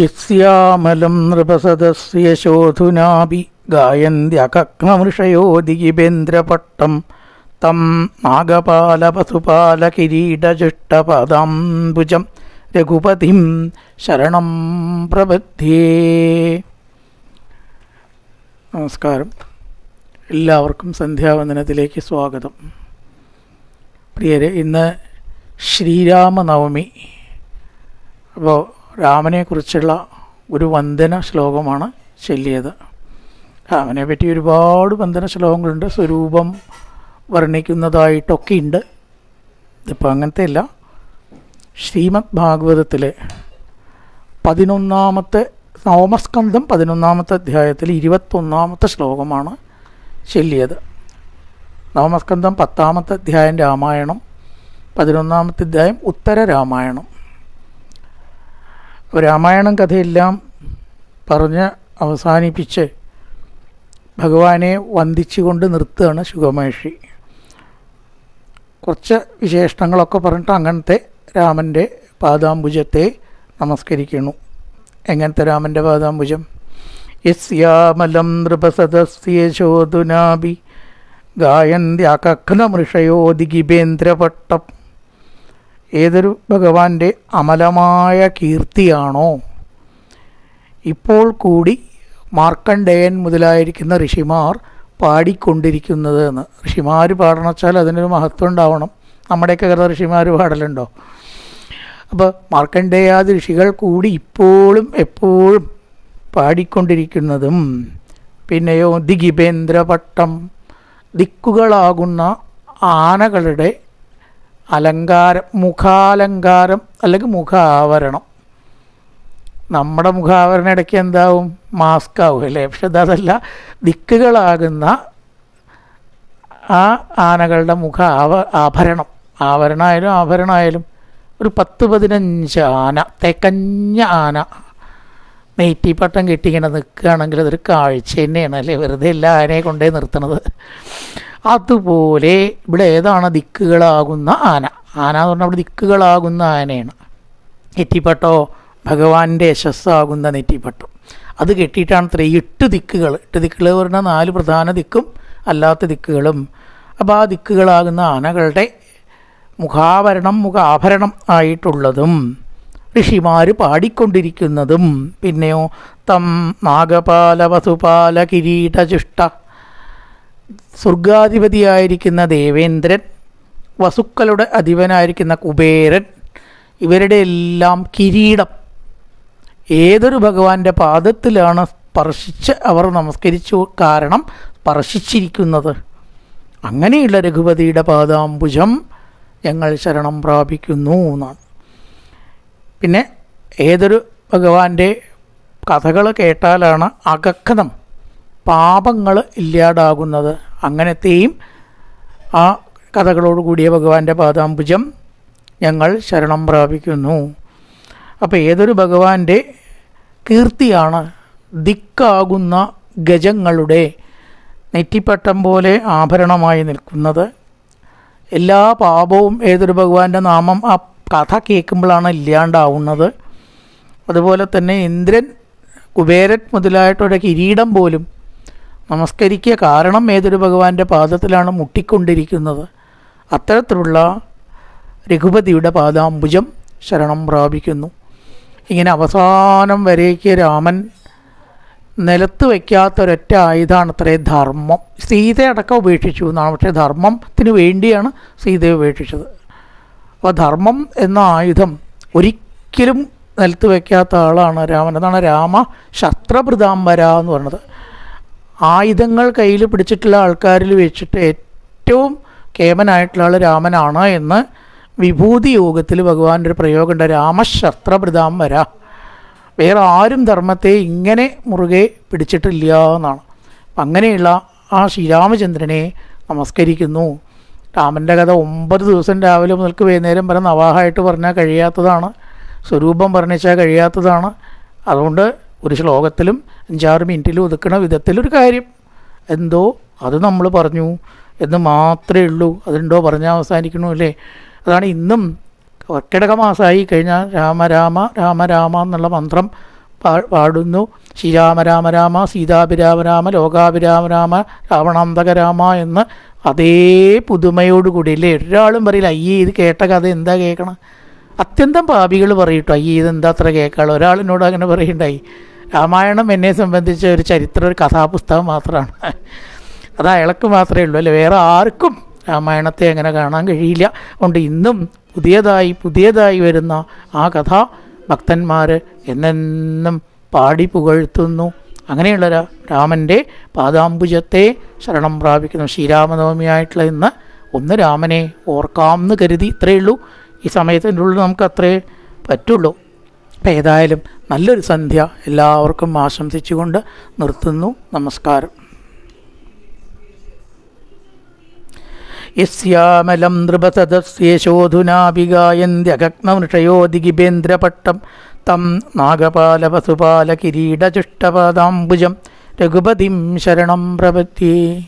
യസ്യാമലം നൃപസദസ്യ ശോധുനാഭി ദിഗിബേന്ദ്രപട്ടം തം നാഗപാല കിരീടചിഷ്ടപദാംബുജം രഘുപതിം ശരണം പ്രബദ്ധ്യേ നമസ്കാരം. എല്ലാവർക്കും സന്ധ്യാവന്ദനത്തിലേക്ക് സ്വാഗതം. പ്രിയരെ ഇന്ന് ശ്രീരാമനവമി. അപ്പോൾ രാമനെക്കുറിച്ചുള്ള ഒരു വന്ദന ശ്ലോകമാണ് ചൊല്ലിയത്. രാമനെ പറ്റി ഒരുപാട് വന്ദന ശ്ലോകങ്ങളുണ്ട്. സ്വരൂപം വർണിക്കുന്നതായിട്ടൊക്കെ ഉണ്ട്. ഇതിപ്പോൾ അങ്ങനത്തെ അല്ല ശ്രീമദ് ഭാഗവതത്തിലെ പതിനൊന്നാമത്തെ നവമസ്കന്ധം പതിനൊന്നാമത്തെ അധ്യായത്തിൽ ഇരുപത്തൊന്നാമത്തെ ശ്ലോകമാണ് ചൊല്ലിയത്. നവമസ്കന്ധം പത്താമത്തെ അധ്യായം രാമായണം പതിനൊന്നാമത്തെ അധ്യായം ഉത്തര രാമായണം. രാമായണം കഥയെല്ലാം പറഞ്ഞ് അവസാനിപ്പിച്ച് ഭഗവാനെ വന്ദിച്ചുകൊണ്ട് നിർത്തുകയാണ് ശുഗമഹർഷി. കുറച്ച് വിശേഷണങ്ങളൊക്കെ പറഞ്ഞിട്ട് അങ്ങനത്തെ രാമന്റെ പാദാംബുജത്തെ നമസ്കരിക്കുന്നു. എങ്ങനത്തെ രാമന്റെ പാദാംബുജം? യസ്യാമലം നൃപസദസ്യേശോധുനാഭി ഗായന്ത്യാകഘ്നമൃഷയോ ദിഗിബേന്ദ്രപട്ടം. ഏതൊരു ഭഗവാന്റെ അമലമായ കീർത്തിയാണോ? ഇപ്പോൾ കൂടി മാർക്കണ്ഡേയൻ മുതലായിരിക്കുന്ന ഋഷിമാർ പാടിക്കൊണ്ടിരിക്കുന്നത് എന്ന് ഋഷിമാർ പാടണച്ചാൽ അതിനൊരു മഹത്വം ഉണ്ടാവണം. നമ്മുടെയൊക്കെ കഥ ഋഷിമാർ പാടലുണ്ടോ? അപ്പോൾ മാർക്കണ്ഡേയാദി ഋഷികൾ കൂടി ഇപ്പോഴും എപ്പോഴും പാടിക്കൊണ്ടിരിക്കുന്നതും പിന്നെയോ ദിഗിപേന്ദ്രപട്ടം ദിക്കുകളാകുന്ന ആനകളുടെ അലങ്കാരം മുഖാലങ്കാരം അല്ലെങ്കിൽ മുഖാവരണം. നമ്മുടെ മുഖാവരണം ഇടയ്ക്ക് എന്താവും? മാസ്ക് ആവും അല്ലേ? പക്ഷെ അതല്ല ദിക്കുകളാകുന്ന ആ ആനകളുടെ മുഖ ആവ ആഭരണം. ആവരണമായാലും ആഭരണമായാലും ഒരു പത്ത് പതിനഞ്ച് ആന തെക്കഞ്ഞ ആന. നെയ്റ്റിപ്പട്ടം കെട്ടി ഇങ്ങനെ നിൽക്കുകയാണെങ്കിൽ അതൊരു കാഴ്ച തന്നെയാണ് അല്ലേ? വെറുതെ എല്ലാ ആനയെ കൊണ്ടേ നിർത്തണത് അതുപോലെ ഇവിടെ ഏതാണ് ദിക്കുകളാകുന്ന ആന? ആന എന്ന് പറഞ്ഞാൽ അവിടെ ദിക്കുകളാകുന്ന ആനയാണ്. നെറ്റിപ്പട്ടോ ഭഗവാന്റെ യശസ്സാകുന്ന നെറ്റിപ്പട്ടം. അത് കെട്ടിയിട്ടാണ് ഇത്ര എട്ട് ദിക്കുകൾ. എട്ട് ദിക്കുകൾ പറഞ്ഞാൽ നാല് പ്രധാന ദിക്കും അല്ലാത്ത ദിക്കുകളും. അപ്പോൾ ആ ദിക്കുകളാകുന്ന ആനകളുടെ മുഖാഭരണം മുഖാഭരണം ആയിട്ടുള്ളതും ഋഷിമാർ പാടിക്കൊണ്ടിരിക്കുന്നതും പിന്നെയോ തം നാഗപാല വസുപാല കിരീടചുഷ്ട സ്വർഗാധിപതിയായിരിക്കുന്ന ദേവേന്ദ്രൻ വസുക്കളുടെ അധിപനായിരിക്കുന്ന കുബേരൻ ഇവരുടെ എല്ലാം കിരീടം. ഏതൊരു ഭഗവാന്റെ പാദത്തിലാണ് സ്പർശിച്ച് അവർ നമസ്കരിച്ചു കാരണം സ്പർശിച്ചിരിക്കുന്നത്. അങ്ങനെയുള്ള രഘുപതിയുടെ പാദാംബുജം ഞങ്ങൾ ശരണം പ്രാപിക്കുന്നു എന്നാണ്. പിന്നെ ഏതൊരു ഭഗവാന്റെ കഥകൾ കേട്ടാലാണ് അകക്കഥം പാപങ്ങൾ ഇല്ലാതാകുന്നത്. അങ്ങനത്തെയും ആ കഥകളോട് കൂടിയ ഭഗവാന്റെ പാദാംബുജം ഞങ്ങൾ ശരണം പ്രാപിക്കുന്നു. അപ്പോൾ ഏതൊരു ഭഗവാന്റെ കീർത്തിയാണ് ദിക്കാകുന്ന ഗജങ്ങളുടെ നെറ്റിപ്പട്ടം പോലെ ആഭരണമായി നിൽക്കുന്നത്. എല്ലാ പാപവും ഏതൊരു ഭഗവാന്റെ നാമം ആ കഥ കേൾക്കുമ്പോഴാണ് ഇല്ലാണ്ടാവുന്നത്. അതുപോലെ തന്നെ ഇന്ദ്രൻ കുബേരൻ മുതലായിട്ടൊരു കിരീടം പോലും നമസ്കരിക്കുക കാരണം ഏതൊരു ഭഗവാന്റെ പാദത്തിലാണ് മുട്ടിക്കൊണ്ടിരിക്കുന്നത്. അത്തരത്തിലുള്ള രഘുപതിയുടെ പാദാംബുജം ശരണം പ്രാപിക്കുന്നു. ഇങ്ങനെ അവസാനം വരേക്ക് രാമൻ നിലത്ത് വയ്ക്കാത്തൊരൊറ്റ ആയുധമാണ് അത്രേ ധർമ്മം. സീതയടക്കം ഉപേക്ഷിച്ചു എന്നാണ്. പക്ഷേ ധർമ്മത്തിന് വേണ്ടിയാണ് സീതയെ ഉപേക്ഷിച്ചത്. അപ്പോൾ ധർമ്മം എന്ന ആയുധം ഒരിക്കലും നിലത്ത് വയ്ക്കാത്ത ആളാണ് രാമൻ. അതാണ് രാമ ശസ്ത്രഭൃതാംബര എന്ന് പറയുന്നത്. ആയുധങ്ങൾ കയ്യിൽ പിടിച്ചിട്ടുള്ള ആൾക്കാരിൽ വെച്ചിട്ട് ഏറ്റവും കേമനായിട്ടുള്ള ആൾ രാമനാണ് എന്ന് വിഭൂതി യോഗത്തിൽ ഭഗവാന്റെ ഒരു പ്രയോഗമുണ്ട്. രാമശസ്ത്രഭൃതാംബര വേറെ ആരും ധർമ്മത്തെ ഇങ്ങനെ മുറുകെ പിടിച്ചിട്ടില്ല എന്നാണ്. അങ്ങനെയുള്ള ആ ശ്രീരാമചന്ദ്രനെ നമസ്കരിക്കുന്നു. രാമന്റെ കഥ ഒമ്പത് ദിവസം രാവിലെ മുതൽക്ക് വൈകുന്നേരം വരെ നവാഹായിട്ട് പറഞ്ഞാൽ കഴിയാത്തതാണ്. സ്വരൂപം വർണിച്ചാൽ കഴിയാത്തതാണ്. അതുകൊണ്ട് ഒരു ശ്ലോകത്തിലും അഞ്ചാറ് മിനിറ്റിലും ഒതുക്കണ വിധത്തിലൊരു കാര്യം. എന്തോ അത് നമ്മൾ പറഞ്ഞു എന്ന് മാത്രമേ ഉള്ളൂ. അതുണ്ടോ പറഞ്ഞാൽ അവസാനിക്കണു അല്ലേ? അതാണ് ഇന്നും കർക്കിടക മാസമായി കഴിഞ്ഞാൽ രാമ രാമ രാമ രാമ എന്നുള്ള മന്ത്രം പാടുന്നു. ശ്രീരാമ രാമ രാമ സീതാഭിരാമ രാമ ലോകാഭിരാമ രാമ രാവണാന്തക രാമ എന്ന് അതേ പുതുമയോടുകൂടി അല്ലേ ഒരാളും പറയില്ല അയ്യേ ഇത് കേട്ട കഥ എന്താ കേൾക്കണം അത്യന്തം പാപികൾ പറയട്ടോ അയ്യേ ഇത് ഇതെന്താ അത്ര കേൾക്കാളോ ഒരാളിനോട് അങ്ങനെ പറയുണ്ടായി. രാമായണം എന്നെ സംബന്ധിച്ച ഒരു ചരിത്ര ഒരു കഥാപുസ്തകം മാത്രമാണ്. അത് അയാൾക്ക് മാത്രമേ ഉള്ളൂ അല്ലേ? വേറെ ആർക്കും രാമായണത്തെ അങ്ങനെ കാണാൻ കഴിയില്ല. അതുകൊണ്ട് ഇന്നും പുതിയതായി പുതിയതായി വരുന്ന ആ കഥ ഭക്തന്മാർ എന്നെന്നും പാടി പുകഴ്ത്തുന്നു. അങ്ങനെയുള്ള രാമന്റെ പാദാംബുജത്തെ ശരണം പ്രാപിക്കുന്നു. ശ്രീരാമനവമിയായിട്ടുള്ള ഇന്ന് ഒന്ന് രാമനെ ഓർക്കാമെന്ന് കരുതി ഇത്രയേ ഉള്ളൂ. ഈ സമയത്തിന്റെ ഉള്ളിൽ നമുക്ക് അത്രേ പറ്റുള്ളൂ. അപ്പം ഏതായാലും നല്ലൊരു സന്ധ്യ എല്ലാവർക്കും ആശംസിച്ചുകൊണ്ട് നിർത്തുന്നു. നമസ്കാരം. യസ്യാമലം നൃപസദസ്യേശോധുനാഭിഗായന്ത്യഗഗ്നമൃഷയോ ദിഗിബേന്ദ്രപട്ടം തം നാഗപാലവസുപാലകിരീടചുഷ്ടപാദാംബുജം രഘുപതിം ശരണം പ്രപദ്യേ